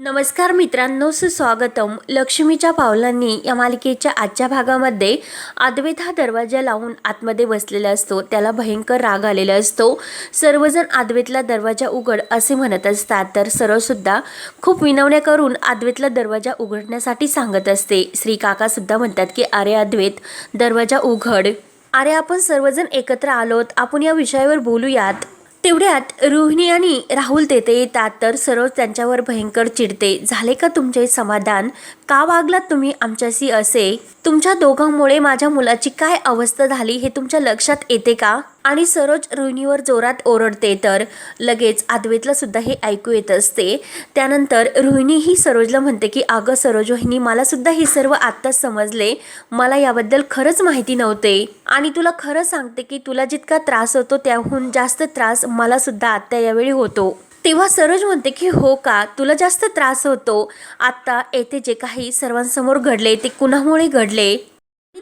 नमस्कार मित्रांनो सुस्वागतम. लक्ष्मीच्या पावलांनी या मालिकेच्या आजच्या भागामध्ये अद्वैत हा दरवाजा लावून आतमध्ये बसलेला असतो. त्याला भयंकर राग आलेला असतो. सर्वजण अद्वैतला दरवाजा उघड असे म्हणत असतात. तर सर्वसुद्धा खूप विनवण्या करून अद्वैतला दरवाजा उघडण्यासाठी सांगत असते. श्री काकासुद्धा म्हणतात की अरे अद्वैत दरवाजा उघड. अरे आपण सर्वजण एकत्र आलोत. आपण या विषयावर बोलूयात. तेवढ्यात रोहिणी आणि राहुल तेथे येतात. तर सरोज त्यांच्यावर भयंकर चिडते. झाले का तुमचे समाधान? का वागलात तुम्ही आमच्याशी असे? तुमच्या दोघांमुळे माझ्या मुलाची काय अवस्था झाली हे तुमच्या लक्षात येते का? आणि सरोज रोहिणीवर जोरात ओरडते तर लगेच आदवेतला सुद्धा हे ऐकू येत असते. त्यानंतर रोहिणी ही सरोजला म्हणते की अगं सरोज वहिनी मला सुद्धा हे सर्व आत्ताच समजले. मला याबद्दल खरंच माहिती नव्हते. आणि तुला खरं सांगते की तुला जितका त्रास होतो त्याहून जास्त त्रास मला सुद्धा आत्ता यावेळी होतो. तेव्हा सरोज म्हणते की हो का? तुला जास्त त्रास होतो. आत्ता येथे जे काही सर्वांसमोर घडले ते कुणामुळे घडले?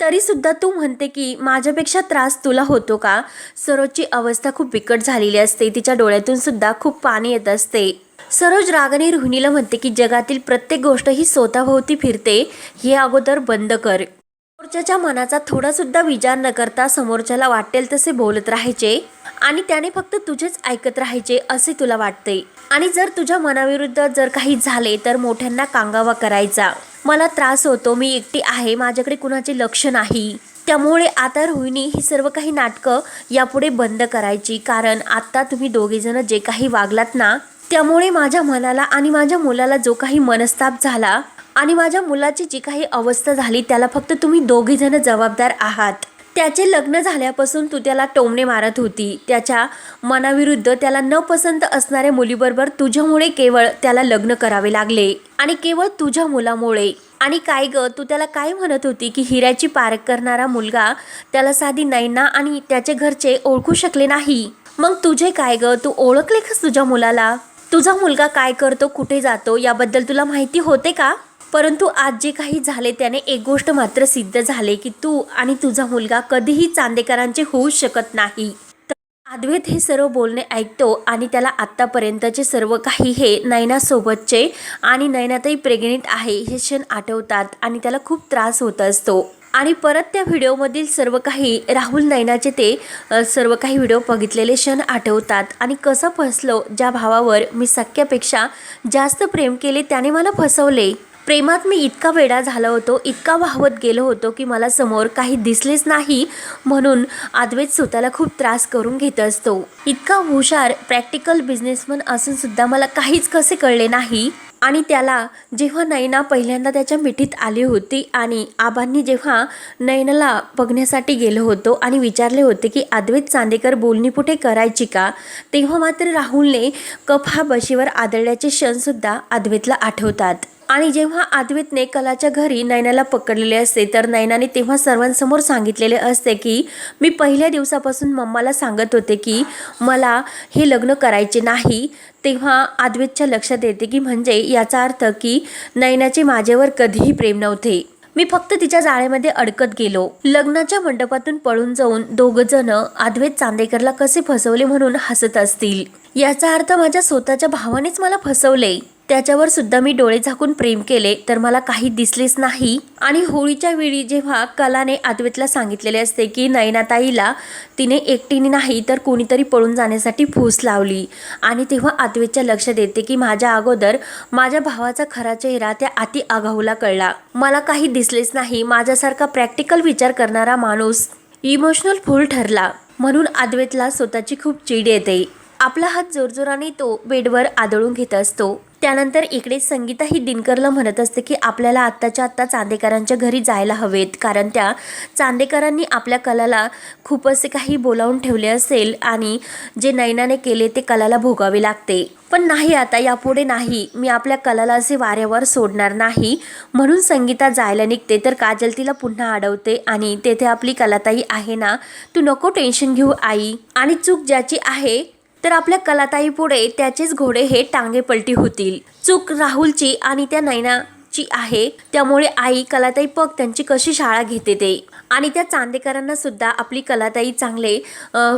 तरीसुद्धा तू म्हणते की माझ्यापेक्षा त्रास तुला होतो का? सरोजची अवस्था खूप बिकट झालेली असते. तिच्या डोळ्यातून सुद्धा खूप पाणी येत असते. सरोज रागाने रोहिणीला म्हणते की जगातील प्रत्येक गोष्ट ही स्वतःभोवती फिरते. हे अगोदर बंद कर. समोरच्याच्या मनाचा थोडासुद्धा विचार न करता समोरच्याला वाटेल तसे बोलत राहायचे. आणि त्याने फक्त तुझेच ऐकत राहायचे असे तुला वाटते. आणि जर तुझ्या मनाविरुद्ध जर काही झाले तर मोठ्यांना कांगावा करायचा. मला त्रास होतो मी एकटी आहे माझ्याकडे कुणाचे लक्ष नाही. त्यामुळे आता रोहिणी ही सर्व काही नाटकं यापुढे बंद करायची. कारण आत्ता तुम्ही दोघेजण जे काही वागलात ना त्यामुळे माझ्या मनाला आणि माझ्या मुलाला जो काही मनस्ताप झाला आणि माझ्या मुलाची जी काही अवस्था झाली त्याला फक्त तुम्ही दोघेजण जबाबदार आहात. त्याचे लग्न झाल्यापासून तू त्याला टोमणे मारत होती. त्याच्या मनाविरुद्ध त्याला न पसंत असणाऱ्या मुलीबरोबर तुझ्यामुळे केवळ त्याला लग्न करावे लागले आणि केवळ तुझ्या मुलामुळे. आणि काय ग तू त्याला काय म्हणत होती की हिऱ्याची पारख करणारा मुलगा त्याला साधी नैना आणि त्याचे घरचे ओळखू शकले नाही? मग तुझे काय ग? तू ओळखले का तुझ्या मुलाला? तुझा मुलगा काय करतो कुठे जातो याबद्दल तुला माहिती होते का? परंतु आज जे काही झाले त्याने एक गोष्ट मात्र सिद्ध झाले की तू आणि तुझा मुलगा कधीही चांदेकरांचे होऊ शकत नाही. तर अद्वैत हे सर्व बोलणे ऐकतो आणि त्याला आत्तापर्यंतचे सर्व काही हे नयनासोबतचे आणि नैनातही प्रेग्नेंट आहे हे क्षण आठवतात आणि त्याला खूप त्रास होत असतो. आणि परत त्या व्हिडिओमधील सर्व काही राहुल नैनाचे ते सर्व काही व्हिडिओ बघितलेले क्षण आठवतात. आणि कसं फसलो ज्या भावावर मी सख्यापेक्षा जास्त प्रेम केले त्याने मला फसवले. प्रेमात मी इतका वेडा झालो होतो इतका वाहवत गेलो होतो की मला समोर काही दिसलेच नाही म्हणून आदवेत स्वतःला खूप त्रास करून घेत असतो. इतका हुशार प्रॅक्टिकल बिझनेसमन असून सुद्धा मला काहीच कसे कळले नाही. आणि त्याला जेव्हा नैना पहिल्यांदा त्याच्या मिठीत आली होती आणि आबांनी जेव्हा नैनाला बघण्यासाठी गेलो होतो आणि विचारले होते की अद्वैत चांदेकर बोलणी पुठे करायची का? तेव्हा मात्र राहुलने कप हा बशीवर आदळल्याचे क्षणसुद्धा अद्वैतला आठवतात. आणि जेव्हा अद्वैतने कलाच्या घरी नैनाला पकडलेले असते तर नैनाने तेव्हा सर्वांसमोर सांगितलेले असते की मी पहिल्या दिवसापासून मम्माला सांगत होते की मला हे लग्न करायचे नाही. तेव्हा अद्वैतच्या लक्षात येते की म्हणजे याचा अर्थ की नैनाचे माझ्यावर कधीही प्रेम नव्हते. मी फक्त तिच्या जाळ्यामध्ये अडकत गेलो. लग्नाच्या मंडपातून पळून जाऊन दोघ जण आद्वेत चांदेकरला कसे फसवले म्हणून हसत असतील. याचा अर्थ माझ्या स्वतःच्या भावानेच मला फसवले. त्याच्यावर सुद्धा मी डोळे झाकून प्रेम केले तर मला काही दिसलेच नाही. आणि होळीच्या वेळी जेव्हा कलाने अद्वैतला सांगितलेले असते की नयनाताईला तिने एकटीने नाही तर कोणीतरी पळून जाण्यासाठी फूस लावली. आणि तेव्हा अद्वैतच्या लक्षात येते की माझ्या अगोदर माझ्या भावाचा खरा चेहरा त्या अति आगाऊला कळला. मला काही दिसलेच नाही माझ्यासारखा प्रॅक्टिकल विचार करणारा माणूस इमोशनल फुल ठरला. म्हणून अद्वैतला स्वतःची खूप चीड येते. आपला हात जोरजोराने तो बेडवर आदळून घेत असतो. त्यानंतर इकडे संगीता ही दिनकरला म्हणत असते की आपल्याला आत्ताच्या आत्ता चांदेकरांच्या घरी जायला हवेत. कारण त्या चांदेकरांनी आपल्या कलाला खूप असे काही बोलावून ठेवले असेल आणि जे नैनाने केले ते कलाला भोगावे लागते. पण नाही आता यापुढे नाही. मी आपल्या कलाला असे वाऱ्यावर सोडणार नाही. म्हणून संगीता जायला निघते. तर काजल तिला पुन्हा अडवते आणि तेथे आपली कलाताई आहे ना तू नको टेन्शन घेऊ आई. आणि चूक ज्याची आहे तर आपल्या कलाताई पुढे त्याचेच घोडे हे टांगे पलटी होतील. चूक राहुलची आणि त्या नैना ची आहे त्यामुळे आई कलाताई पग त्यांची कशी शाळा घेते ते. आणि त्या चांदेकरांना सुद्धा आपली कलाताई चांगले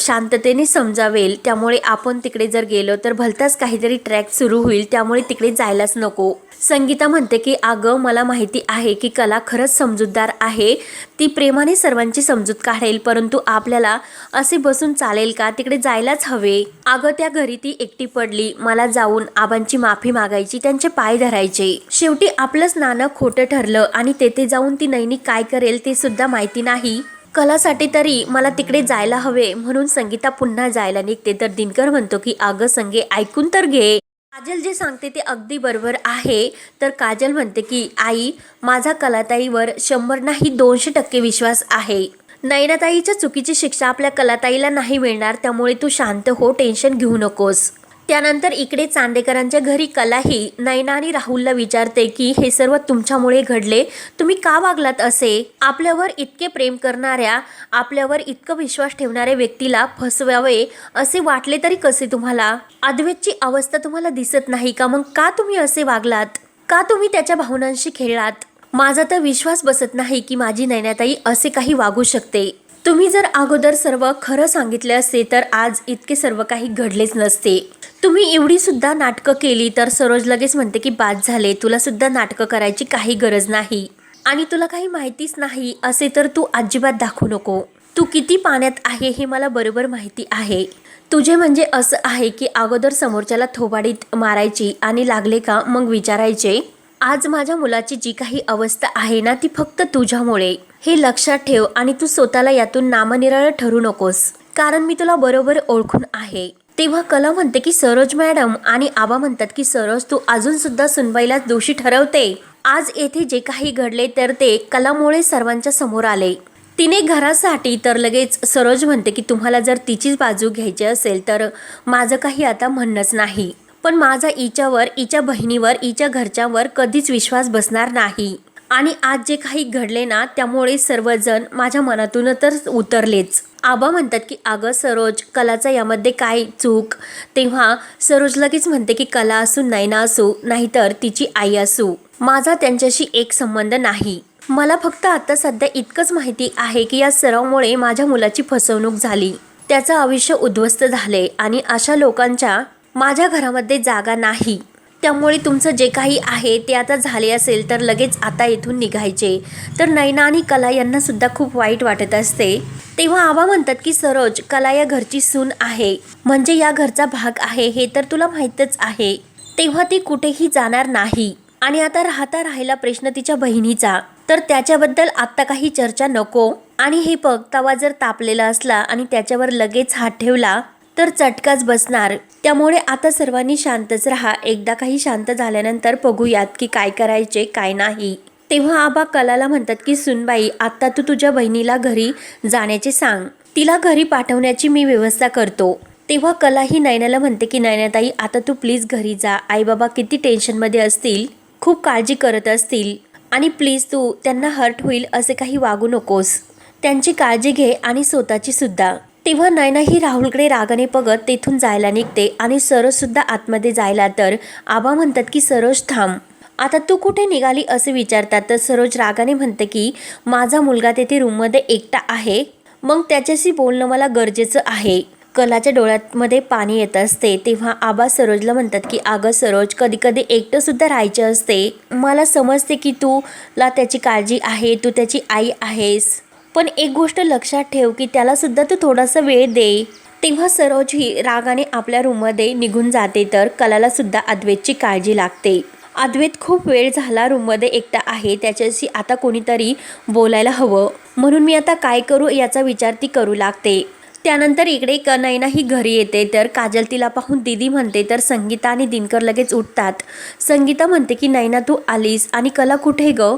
शांततेने समजावेल. त्यामुळे आपण तिकडे जर गेलो तर भलताच काहीतरी ट्रॅक सुरू होईल. त्यामुळे तिकडे जायलाच नको. संगीता म्हणते की अगं मला माहिती आहे की कला खरंच समजूतदार आहे. ती प्रेमाने सर्वांची समजूत काढेल परंतु आपल्याला असे बसून चालेल का? तिकडे जायलाच हवे. अगं त्या घरी ती एकटी पडली. मला जाऊन आबांची माफी मागायची त्यांचे पाय धरायचे. शेवटी आपलंच नाणं खोटं ठरलं आणि तेथे जाऊन ती नैनी काय करेल ते सुद्धा माहिती नाही. कलासाठी तरी मला तिकडे जायला हवे म्हणून संगीता पुन्हा जायला निघते. तर दिनकर म्हणतो की अगं संगे ऐकून तर घे. काजल जे सांगते ते अगदी बरोबर आहे. तर काजल म्हणते की आई माझा कलाताईवर शंभर नाही दोनशे टक्के विश्वास आहे. नयनाताईच्या चुकीची शिक्षा आपल्या कलाताईला नाही मिळणार त्यामुळे तू शांत हो टेन्शन घेऊ नकोस. त्यानंतर इकडे चांदेकरांच्या घरी कलाही नयना आणि राहुलला विचारते की हे सर्व तुमच्यामुळे घडले? तुम्ही का वागलात असे? आपल्यावर इतके प्रेम करणाऱ्या आपल्यावर इतकं विश्वास ठेवणाऱ्या व्यक्तीला फसवावे असे वाटले तरी कसे तुम्हाला? अद्वैतची अवस्था तुम्हाला दिसत नाही का? मग का तुम्ही असे वागलात? का तुम्ही त्याच्या भावनांशी खेळलात? माझा तर विश्वास बसत नाही की माझी नैनाताई असे काही वागू शकते. तुम्ही जर अगोदर सर्व खरं सांगितले असते तर आज इतके सर्व काही घडलेच नसते. तुम्ही एवढी सुद्धा नाटकं केली तर सरोज लगेच म्हणते की बाद झाले तुला सुद्धा नाटकं करायची काही गरज नाही. आणि तुला काही माहितीच नाही असे तर तू अजिबात दाखवू नको. तू किती पाण्यात आहे हे मला बरोबर माहिती आहे. तुझे म्हणजे असं आहे की अगोदर समोरच्याला थोबाडीत मारायची आणि लागले का मग विचारायचे. आज माझ्या मुलाची जी काही अवस्था आहे ना ती फक्त तुझ्यामुळे. हे लक्षात ठेव आणि तू स्वतःला यातून नामनिराळ ठरू नकोस. कारण मी तुला बरोबर ओळखून आहे. तेव्हा कला म्हणते की सरोज मॅडम आणि आबा म्हणतात की सरोज तू अजून सुद्धा सुनबाईला दोषी ठरवते. आज येथे जे काही घडले तर ते कलामुळे सर्वांच्या समोर आले. तिने घरासाठी तर लगेच सरोज म्हणते की तुम्हाला जर तिचीच बाजू घ्यायची असेल तर माझं काही आता म्हणणंच नाही. पण माझा इच्यावर इच्या बहिणीवर इच्या घरच्यांवर कधीच विश्वास बसणार नाही. आणि आज जे काही घडले ना त्यामुळे सर्वजण माझ्या मनातून तर उतरलेच. आबा म्हणतात की अगं सरोज कलाचा यामध्ये काय चूक? तेव्हा सरोज लगेच म्हणते की कला असू नैना असू नाहीतर तिची आई असू. माझा त्यांच्याशी एक संबंध नाही. मला फक्त आता सध्या इतकंच माहिती आहे की या सरावमुळे माझ्या मुलाची फसवणूक झाली. त्याचं आयुष्य उद्ध्वस्त झाले आणि अशा लोकांच्या माझ्या घरामध्ये जागा नाही. त्यामुळे तुमचं जे काही आहे ते आता झाले असेल तर लगेच आता इथून निघायचे. तर नैना आणि कला यांनासुद्धा खूप वाईट वाटत असते. तेव्हा आबा म्हणतात की सरोज कला या घरची सून आहे. म्हणजे या घरचा भाग आहे हे तर तुला माहीतच आहे. तेव्हा ती कुठेही जाणार नाही. आणि आता राहता राहिला प्रश्न तिच्या बहिणीचा. तर त्याच्याबद्दल आत्ता काही चर्चा नको. आणि हे बघ तवा जर तापलेला असला आणि त्याच्यावर लगेच हात ठेवला तर चटकाच बसणार. त्यामुळे आता सर्वांनी शांतच राहा. एकदा काही शांत झाल्यानंतर बघूयात की काय करायचे काय नाही. तेव्हा आबा कलाला म्हणतात की सुनबाई आता तू तुझ्या बहिणीला घरी जाण्याचे सांग. तिला घरी पाठवण्याची मी व्यवस्था करतो. तेव्हा कला ही नयनाला म्हणते की नयनाताई आता तू प्लीज घरी जा. आईबाबा किती टेन्शनमध्ये असतील खूप काळजी करत असतील. आणि प्लीज तू त्यांना हर्ट होईल असे काही वागू नकोस. त्यांची काळजी घे आणि स्वतःची सुद्धा. तेव्हा नयनाही राहुलकडे रागाने बघत तेथून जायला निघते आणि सरोजसुद्धा आतमध्ये जायला तर आबा म्हणतात की सरोज थांब. आता तू कुठे निघाली असे विचारतात तर सरोज रागाने म्हणते की माझा मुलगा तेथे रूममध्ये एकटा आहे. मग त्याच्याशी बोलणं मला गरजेचं आहे. कलाच्या डोळ्यामध्ये पाणी येत असते. तेव्हा आबा सरोजला म्हणतात की अगं सरोज कधी कधी एकटंसुद्धा राहायचे असते. मला समजते की तुला त्याची काळजी आहे. तू त्याची आई आहेस. पण एक गोष्ट लक्षात ठेव की त्यालासुद्धा तू थोडासा वेळ दे. तेव्हा सरोज ही रागाने आपल्या रूममध्ये निघून जाते तर कलालासुद्धा अद्वेतची अद्वैतची काळजी लागते. अद्वैत खूप वेळ झाला रूममध्ये एकटा आहे त्याच्याशी आता कोणीतरी बोलायला हवं. म्हणून मी आता काय करू याचा विचार ती करू लागते. त्यानंतर इकडे क नैना ही घरी येते तर काजल तिला पाहून दिदी म्हणते तर संगीता आणि दिनकर लगेच उठतात. संगीता म्हणते की नैना तू आलीस आणि कला कुठे ग?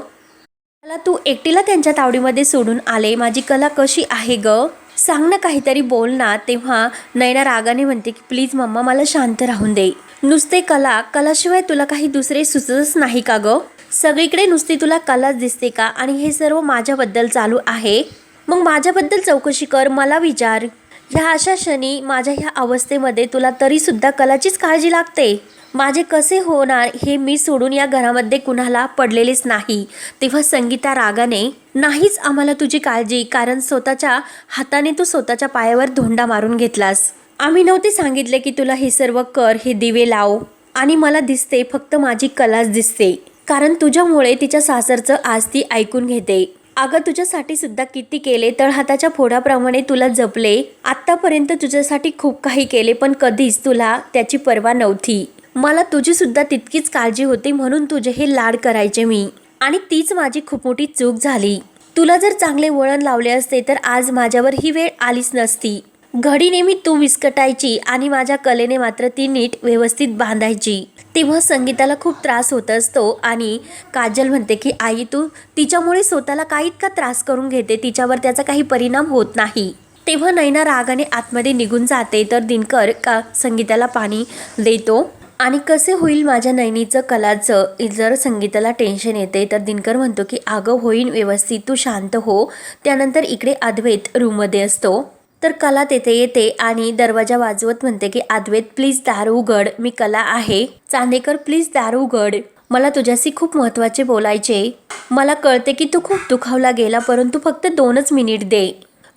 मला तू एकटीला त्यांच्या तावडीमध्ये सोडून आले. माझी कला कशी आहे ग? सांग ना काहीतरी बोल ना. तेव्हा नैना रागाने म्हणते की प्लीज मम्मा मला शांत राहून दे. नुसते कला. कलाशिवाय तुला काही दुसरे सुचतच नाही का ग? सगळीकडे नुसती तुला कलाच दिसते का? आणि हे सर्व माझ्याबद्दल चालू आहे. मग माझ्याबद्दल चौकशी कर मला विचार. ह्या अशा क्षणी माझ्या ह्या अवस्थेमध्ये तुला तरीसुद्धा कलाचीच काळजी लागते. माझे कसे होणार हे मी सोडून या घरामध्ये कुणाला पडलेलेच नाही. तेव्हा संगीता रागाने नाहीच आम्हाला तुझी काळजी कारण स्वतःच्या हाताने तू स्वतःच्या पायावर धोंडा मारून घेतलास. आम्ही नव्हते सांगितले की तुला हे सर्व कर हे दिवे लाव. आणि मला दिसते फक्त माझी कलाच दिसते. कारण तुझ्यामुळे तिच्या सासरचं आज ती ऐकून घेते. अगं तुझ्यासाठी सुद्धा किती केले तळहाताच्या फोडाप्रमाणे तुला जपले. आत्तापर्यंत तुझ्यासाठी खूप काही केले पण कधीच तुला त्याची पर्वा नव्हती. मला तुझीसुद्धा तितकीच काळजी होती म्हणून तुझे हे लाड करायचे मी. आणि तीच माझी खूप मोठी चूक झाली. तुला जर चांगले वळण लावले असते तर आज माझ्यावर ही वेळ आलीच नसती. घडी नेहमी तू विस्कटायची आणि माझ्या कलेने मात्र ती नीट व्यवस्थित बांधायची. तेव्हा संगीताला खूप त्रास होत असतो आणि काजल म्हणते की आई तू तिच्यामुळे स्वतःला काही इतका त्रास करून घेते? तिच्यावर त्याचा काही परिणाम होत नाही. तेव्हा नैना रागाने आतमध्ये निघून जाते. तर दिनकर का संगीताला पाणी देतो? आणि कसे होईल माझ्या नैनीचं कलाचं? जर संगीताला टेन्शन येते तर दिनकर म्हणतो की अगं होईन व्यवस्थित तू शांत हो. त्यानंतर इकडे अद्वैत रूममध्ये असतो. तर कला तेथे येते आणि दरवाजा वाजवत म्हणते की अद्वैत प्लीज दार उघड मी कला आहे. चांदेकर प्लीज दार उघड मला तुझ्याशी खूप महत्त्वाचे बोलायचे मला कळते की तू खूप दुखावला गेला परंतु फक्त दोनच मिनिट दे.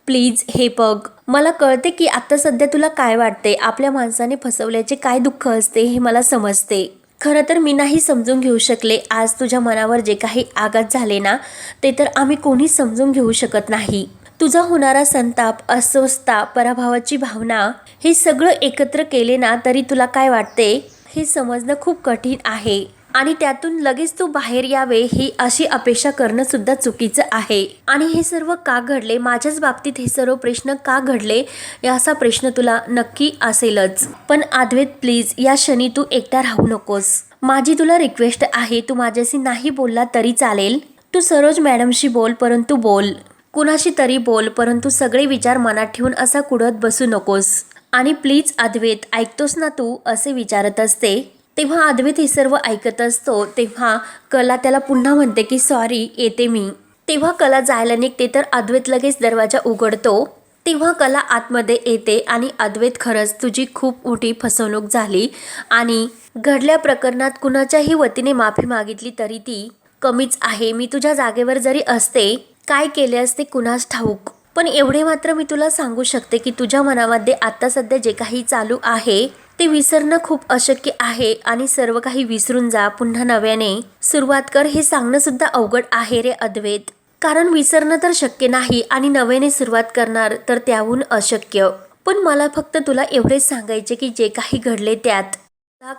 प्लीज हे बघ. मला कळते की आत्ता सध्या तुला काय वाटते आपल्या माणसाने फसवल्याचे काय दुःख असते हे मला समजते. खरं तर मी नाही समजून घेऊ शकले. आज तुझ्या मनावर जे काही आघात झाले ना ते तर आम्ही कोणीच समजून घेऊ शकत नाही. तुझा होणारा संताप अस्वस्थता पराभवाची भावना हे सगळं एकत्र केले ना तरी तुला काय वाटते? हे समजणं खूप कठीण आहे. आणि त्यातून लगेच तू बाहेर यावे ही अशी अपेक्षा करणं सुद्धा चुकीचं आहे. आणि हे सर्व का घडले? माझ्याच बाबतीत हे सर्व प्रश्न का घडले? याचा प्रश्न तुला नक्की असेलच. पण आद्वेत प्लीज या क्षणी तू एकटा राहू नकोस. माझी तुला रिक्वेस्ट आहे तू माझ्याशी नाही बोलला तरी चालेल. तू सरोज मॅडमशी बोल परंतु बोल. कुणाशी तरी बोल परंतु सगळे विचार मनात ठेवून असा कुडत बसू नकोस. आणि प्लीज अद्वैत ऐकतोस ना तू असे विचारत असते. तेव्हा अद्वैत हे सर्व ऐकत असतो तेव्हा कला त्याला पुन्हा म्हणते की सॉरी येते मी. तेव्हा कला जायला निघते तर अद्वैत लगेच दरवाजा उघडतो. तेव्हा कला आतमध्ये येते आणि अद्वैत खरंच तुझी खूप मोठी फसवणूक झाली आणि घडल्या प्रकरणात कुणाच्याही वतीने माफी मागितली तरी ती कमीच आहे. मी तुझ्या जागेवर जरी असते काय केले असते कुणास ठाऊक? पण एवढे मात्र मी तुला सांगू शकते की तुझ्या मनामध्ये आत्ता सध्या जे काही चालू आहे ते विसरणं खूप अशक्य आहे आणि सर्व काही विसरून जा. पुन्हा नव्याने सुरुवात कर. हे सांगणं सुद्धा अवघड आहे रे अद्वैत. कारण विसरणं तर शक्य नाही आणि नव्याने सुरुवात करणार तर त्याहून अशक्य. पण मला फक्त तुला एवढेच सांगायचे की जे काही घडले त्यात.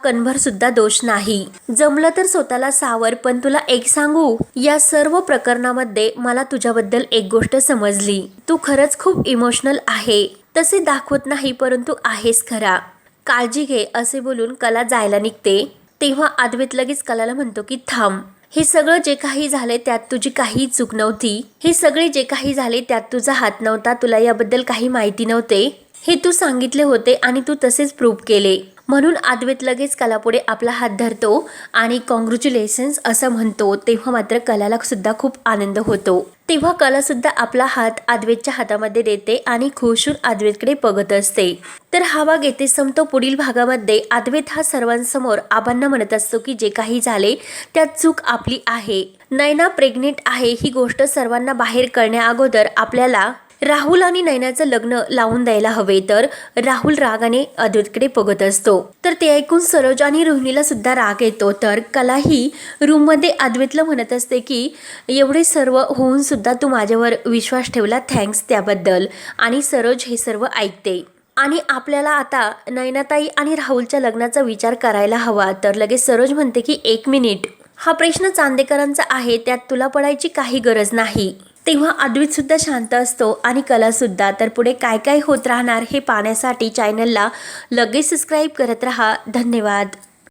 कणभर सुद्धा दोष नाही. जमलं तर स्वतःला सावर पण तुला एक सांगू? या सर्व प्रकरणामध्ये मला तुझ्याबद्दल एक गोष्ट समजली. तू खरंच खूप इमोशनल आहे. तसे दाखवत नाही परंतु आहेस खरा. काळजी घे असे बोलून कला जायला निघते. तेव्हा अद्वैत लगेच कलाला म्हणतो की थांब. हे सगळं जे काही झाले त्यात तुझी काही चूक नव्हती. हे सगळे जे काही झाले त्यात तुझा हात नव्हता. तुला याबद्दल काही माहिती नव्हते. हे तू सांगितले होते आणि तू तसेच प्रूव्ह केले. म्हणून अद्वैत लगेच कलापुढे आपला हात धरतो आणि कॉंग्रॅच्युलेशन्स असं म्हणतो तेव्हा मात्र कलाला सुद्धा खूप आनंद होतो. तेव्हा कला सुद्धा आपला हात अद्वैतच्या हातामध्ये देते आणि खुशून अद्वैतकडे बघत असते. तर हा भाग येथे संपतो पुढील भागामध्ये अद्वैत हा सर्वांसमोर आबांना म्हणत असतो की जे काही झाले त्यात चूक आपली आहे. नैना प्रेग्नेंट आहे ही गोष्ट सर्वांना बाहेर कळण्या अगोदर आपल्याला राहुल आणि नैनाचं लग्न लावून द्यायला हवे तर राहुल रागाने अद्वैतकडे बघत असतो. तर ते ऐकून सरोज आणि रोहिणीला सुद्धा राग येतो. तर कलाही रूममध्ये अद्वैतला म्हणत असते की एवढे सर्व होऊन सुद्धा तू माझ्यावर विश्वास ठेवला. थँक्स त्याबद्दल. आणि सरोज हे सर्व ऐकते. आणि आपल्याला आता नयनाताई आणि राहुलच्या लग्नाचा विचार करायला हवा. तर लगेच सरोज म्हणते की एक मिनिट. हा प्रश्न चांदेकरांचा आहे. त्यात तुला पडायची काही गरज नाही. तेव्हा अद्वितसुद्धा शांत असतो आणि कलासुद्धा तर पुढे काय काय होत राहणार हे पाहण्यासाठी चॅनलला लगेच सबस्क्राईब करत राहा. धन्यवाद.